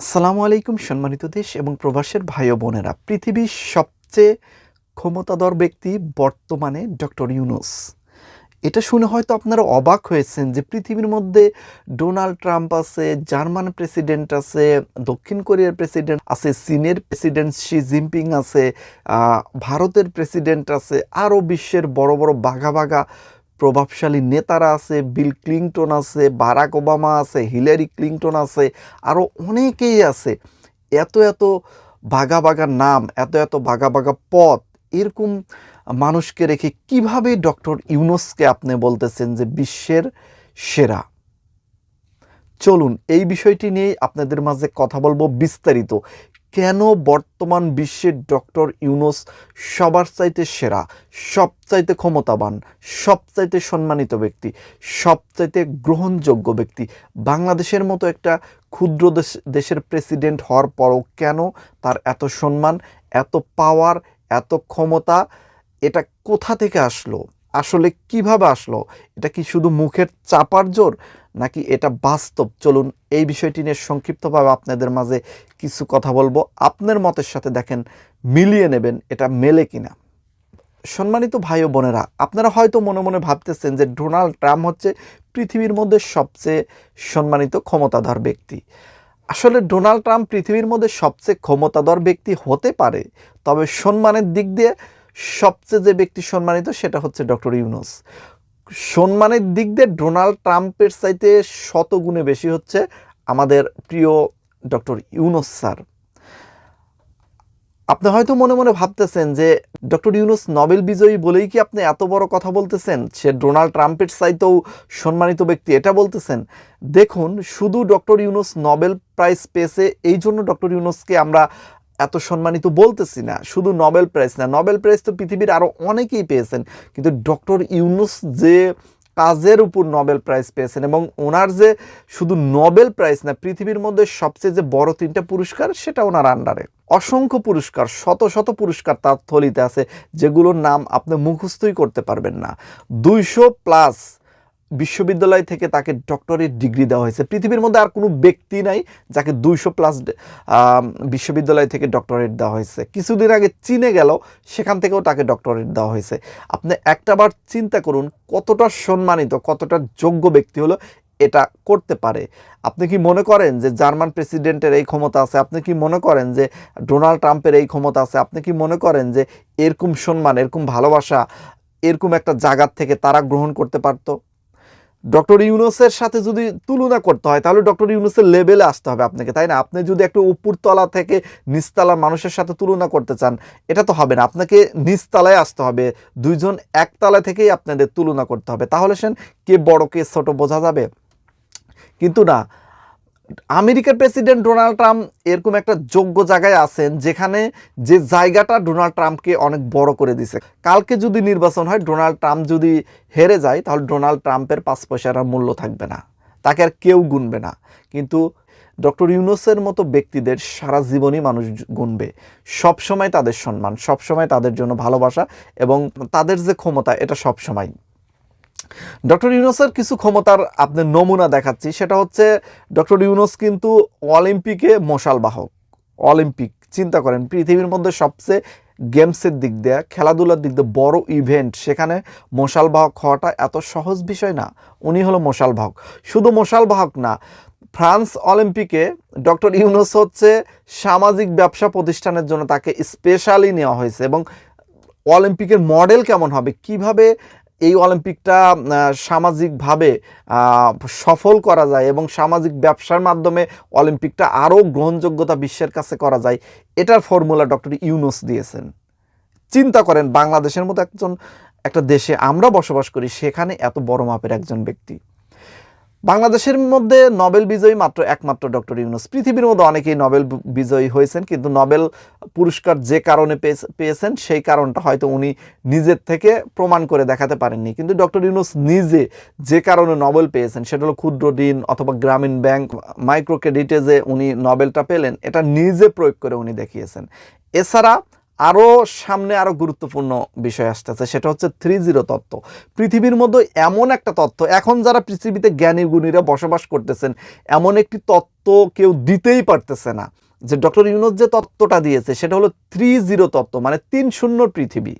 আসসালামু আলাইকুম, সম্মানিত দেশ এবং প্রবাসের ভাই বোনেরা। পৃথিবীর সবচেয়ে ক্ষমতাধর ব্যক্তি বর্তমানে ডক্টর ইউনুস। এটা শুনে হয়তো আপনারা অবাক হয়েছেন যে পৃথিবীর মধ্যে ডোনাল্ড ট্রাম্প আছে, জার্মান প্রেসিডেন্ট আছে, দক্ষিণ কোরিয়ার প্রেসিডেন্ট আছে, চীনের প্রেসিডেন্ট শি জিনপিং আছে ভারতের প্রেসিডেন্ট আছে, আরও বিশ্বের বড় বড় বাঘা বাঘা প্রভাবশালী নেতারা আছে, বিল ক্লিংটন আছে, বারাক ওবামা আছে, হিলারি ক্লিংটন আছে আরও অনেকেই আছে। এত এত বাঘা বাঘা নাম, এত এত বাঘা বাঘা পথ এরকম মানুষকে রেখে কীভাবে ডক্টর ইউনুসকে আপনি বলতেছেন যে বিশ্বের সেরা? চলুন, এই বিষয়টি নিয়ে আপনাদের মাঝে কথা বলব বিস্তারিত। কেন বর্তমান বিশ্বের ডক্টর ইউনুস সবার চাইতে সেরা সবচাইতে ক্ষমতাবান সবচাইতে সম্মানিত ব্যক্তি সবচাইতে গ্রহণযোগ্য ব্যক্তি, বাংলাদেশের মতো একটা ক্ষুদ্র দেশ, দেশের প্রেসিডেন্ট হওয়ার পরও কেন তার এত সম্মান, এত পাওয়ার, এত ক্ষমতা, এটা কোথা থেকে আসলো? আসলে কীভাবে আসলো? এটা কি শুধু মুখের চাপার জোর? নাকি এটা বাস্তব? চলুন এই বিষয়টি নিয়ে সংক্ষিপ্তভাবে আপনাদের মাঝে কিছু কথা বলব। আপনার মতের সাথে দেখেন, মিলিয়ে নেবেন এটা মেলে কিনা। সম্মানিত ভাই ও বোনেরা, আপনারা হয়তো মনে মনে ভাবতেছেন যে ডোনাল্ড ট্রাম্প হচ্ছে পৃথিবীর মধ্যে সবচেয়ে সম্মানিত, ক্ষমতাধর ব্যক্তি। আসলে ডোনাল্ড ট্রাম্প পৃথিবীর মধ্যে সবচেয়ে ক্ষমতাধর ব্যক্তি হতে পারে, তবে সম্মানের দিক দিয়ে সবচেয়ে যে ব্যক্তি সম্মানিত সেটা হচ্ছে ডক্টর ইউনুস। সম্মানের দিক দিয়ে ডোনাল্ড ট্রাম্পের চাইতে শতগুণে বেশি হচ্ছে আমাদের প্রিয় ডক্টর ইউনুস স্যার। আপনি হয়তো মনে মনে ভাবতেছেন যে ডক্টর ইউনুস নোবেল বিজয়ী বলেই কি আপনি এত বড় কথা বলতেছেন? সে ডোনাল্ড ট্রাম্পের চাইতেও সম্মানিত ব্যক্তি, এটা বলতেছেন। দেখুন, শুধু ডক্টর ইউনুস নোবেল প্রাইজ পেয়েছে, এই জন্য ডক্টর ইউনুসকে আমরা এত সম্মানিত বলতেছি না, শুধু নোবেল প্রাইজ না নোবেল প্রাইজ তো পৃথিবীর আরও অনেকেই পেয়েছেন, কিন্তু ডক্টর ইউনুস যে কাজের উপর নোবেল প্রাইজ পেয়েছেন এবং ওনার যে শুধু নোবেল প্রাইজ না, পৃথিবীর মধ্যে সবচেয়ে যে বড় তিনটা পুরস্কার সেটা ওনার আন্ডারে অসংখ্য পুরস্কার, শত শত পুরস্কার তার থলিতে আছে, যেগুলোর নাম আপনি মুখস্থই করতে পারবেন না। দুইশো প্লাস বিশ্ববিদ্যালয় থেকে তাকে ডক্টরেট ডিগ্রি দেওয়া হয়েছে। পৃথিবীর মধ্যে আর কোনো ব্যক্তি নাই যাকে দুইশো প্লাস বিশ্ববিদ্যালয় থেকে ডক্টরেট দেওয়া হয়েছে। কিছুদিন আগে চীনে গেল, সেখান থেকেও তাকে ডক্টরেট দেওয়া হয়েছে। আপনি একটাবার চিন্তা করুন, কতটা সম্মানিত, কতটা যোগ্য ব্যক্তি হলো এটা করতে পারে। আপনি কি মনে করেন যে জার্মান প্রেসিডেন্টের এই ক্ষমতা আছে? আপনি কি মনে করেন যে ডোনাল্ড ট্রাম্পের এই ক্ষমতা আছে? আপনি কি মনে করেন যে এরকম সম্মান, এরকম ভালোবাসা, এরকম একটা জায়গার থেকে তারা গ্রহণ করতে পারতো? ডক্টর ইউনুসের সাথে যদি তুলনা করতে হয়, তাহলে ডক্টর ইউনুসের লেভেলে আসতে হবে আপনাকে, তাই না? আপনি যদি একটু উপরতলা থেকে নিচতলার মানুষের সাথে তুলনা করতে চান, এটা তো হবে না। আপনাকে নিচতলায় আসতে হবে, দুইজন একতলা থেকেই আপনাদের তুলনা করতে হবে। তাহলে সেন কে বড় কে ছোট বোঝা যাবে। কিন্তু না আমেরিকার প্রেসিডেন্ট ডোনাল্ড ট্রাম্প এরকম একটা যোগ্য জায়গায় আছেন যেখানে যে জায়গাটা ডোনাল্ড ট্রাম্পকে অনেক বড় করে দিছে। কালকে যদি নির্বাচন হয়, ডোনাল্ড ট্রাম্প যদি হেরে যায়, তাহলে ডোনাল্ড ট্রাম্পের পাঁচ পয়সার মূল্য থাকবে না। তাকে আর কেউ গুনবে না। কিন্তু ডক্টর ইউনুসের মতো ব্যক্তিদের সারা জীবনই মানুষ গুনবে। সবসময় তাদের সম্মান, সবসময় তাদের জন্য ভালোবাসা এবং তাদের যে ক্ষমতা, এটা সবসময়। ডক্টর ইউনুসের কিছু ক্ষমতার আপনি নমুনা দেখাচ্ছি। সেটা হচ্ছে ডক্টর ইউনুস কিন্তু অলিম্পিকে মশাল বাহক, অলিম্পিক। চিন্তা করেন, পৃথিবীর মধ্যে সবচেয়ে গেমসের দিক দিয়ে, খেলাধুলার দিক দিয়ে বড় ইভেন্ট সেখানে মশাল বাহক হওয়াটা এত সহজ বিষয় না। উনি হলো মশাল বাহক। শুধু মশাল বাহক না, ফ্রান্স অলিম্পিকে ডক্টর ইউনুস হচ্ছে সামাজিক ব্যবসা প্রতিষ্ঠানের জন্য তাকে স্পেশালি নেওয়া হয়েছে এবং অলিম্পিকের মডেল কেমন হবে, কীভাবে এই অলিম্পিকটা সামাজিকভাবে সফল করা যায় এবং সামাজিক ব্যবসার মাধ্যমে অলিম্পিকটা আরও গ্রহণযোগ্যতা বিশ্বের কাছে করা যায়, এটার ফর্মুলা ডক্টর ইউনুস দিয়েছেন। চিন্তা করেন, বাংলাদেশের মতো একজন, একটা দেশে আমরা বসবাস করি, সেখানে এত বড় মাপের একজন ব্যক্তি। বাংলাদেশের মধ্যে নোবেল বিজয়ী মাত্র একমাত্র ডক্টর ইউনুস। পৃথিবীর মধ্যে অনেকেই নোবেল বিজয়ী হয়েছেন, কিন্তু নোবেল পুরস্কার যে কারণে পেয়েছ- পেয়েছেন, সেই কারণটা হয়তো উনি নিজের থেকে প্রমাণ করে দেখাতে পারেননি। কিন্তু ডক্টর ইউনুস নিজে যে কারণে নোবেল পেয়েছেন, সেটা হলো ক্ষুদ্র ঋণ অথবা গ্রামীণ ব্যাংক মাইক্রো ক্রেডিটে যে উনি নোবেলটা পেলেন, এটা নিজে প্রয়োগ করে উনি দেখিয়েছেন। এছাড়া আরও সামনে আরও গুরুত্বপূর্ণ বিষয় আসতেছে, সেটা হচ্ছে থ্রি জিরো তত্ত্ব। পৃথিবীর মধ্যে এমন একটা তত্ত্ব, এখন যারা পৃথিবীতে জ্ঞানী গুণীরা বসবাস করতেছেন, এমন একটি তত্ত্ব কেউ দিতেই পারতেছে না। যে ডক্টর ইউনুস যে তত্ত্বটা দিয়েছে, সেটা হলো থ্রি জিরো তত্ত্ব মানে তিন শূন্য পৃথিবী।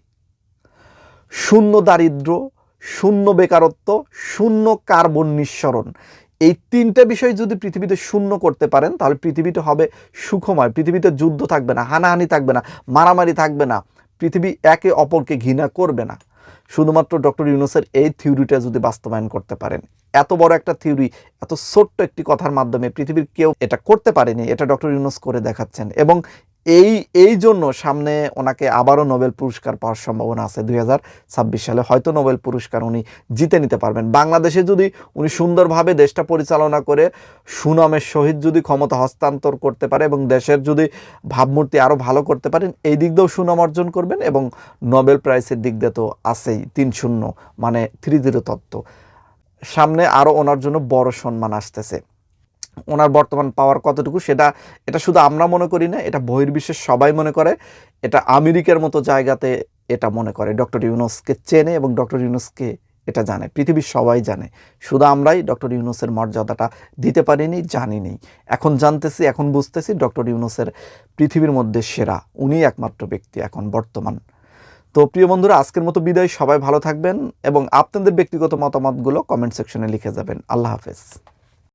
শূন্য দারিদ্র শূন্য বেকারত্ব, শূন্য কার্বন নিঃসরণ। এই তিনটা বিষয় যদি পৃথিবীতে শূন্য করতে পারেন, তাহলে পৃথিবীটা হবে সুখময়। পৃথিবীতে যুদ্ধ থাকবে না, হানাহানি থাকবে না, মারামারি থাকবে না। পৃথিবী একে অপরকে ঘৃণা করবে না। শুধুমাত্র ডক্টর ইউনুসের এই থিওরিটা যদি বাস্তবায়ন করতে পারেন, এত বড় একটা থিওরি, এত ছোট্ট একটি কথার মাধ্যমে পৃথিবীর কেউ এটা করতে পারেনি, এটা ডক্টর ইউনুস করে দেখাচ্ছেন। এবং এই এই জন্য সামনে ওনাকে আবারও নোবেল পুরস্কার পাওয়ার সম্ভাবনা আছে দু হাজার ছাব্বিশ সালে। হয়তো নোবেল পুরস্কার উনি জিতে নিতে পারবেন। বাংলাদেশে যদি উনি সুন্দরভাবে দেশটা পরিচালনা করে, সুনামের সহিত যদি ক্ষমতা হস্তান্তর করতে পারে এবং দেশের যদি ভাবমূর্তি আরও ভালো করতে পারেন, এই দিক দিয়েও সুনাম অর্জন করবেন এবং নোবেল প্রাইজের দিক দিয়ে তো আছেই তিন শূন্য মানে থ্রি জিরো তত্ত্ব। সামনে আরও ওনার জন্য বড় সম্মান আসতেছে। ওনার বর্তমান পাওয়ার কতটুকু, সেটা, এটা শুধু আমরা মনে করি না, এটা বহির্বিশ্বের সবাই মনে করে, এটা আমেরিকার মতো জায়গাতে এটা মনে করে। ডক্টর ইউনুসকে চেনে এবং ডক্টর ইউনুসকে এটা জানে, পৃথিবীর সবাই জানে। শুধু আমরাই ডক্টর ইউনুসের মর্যাদাটা দিতে পারিনি, জানিনি। এখন জানতেছি, এখন বুঝতেছি ডক্টর ইউনুসের পৃথিবীর মধ্যে সেরা, উনিই একমাত্র ব্যক্তি এখন বর্তমান। তো প্রিয় বন্ধুরা, আজকের মতো বিদায়। সবাই ভালো থাকবেন এবং আপনাদের ব্যক্তিগত মতামতগুলো কমেন্ট সেকশনে লিখে যাবেন। আল্লাহ হাফেজ।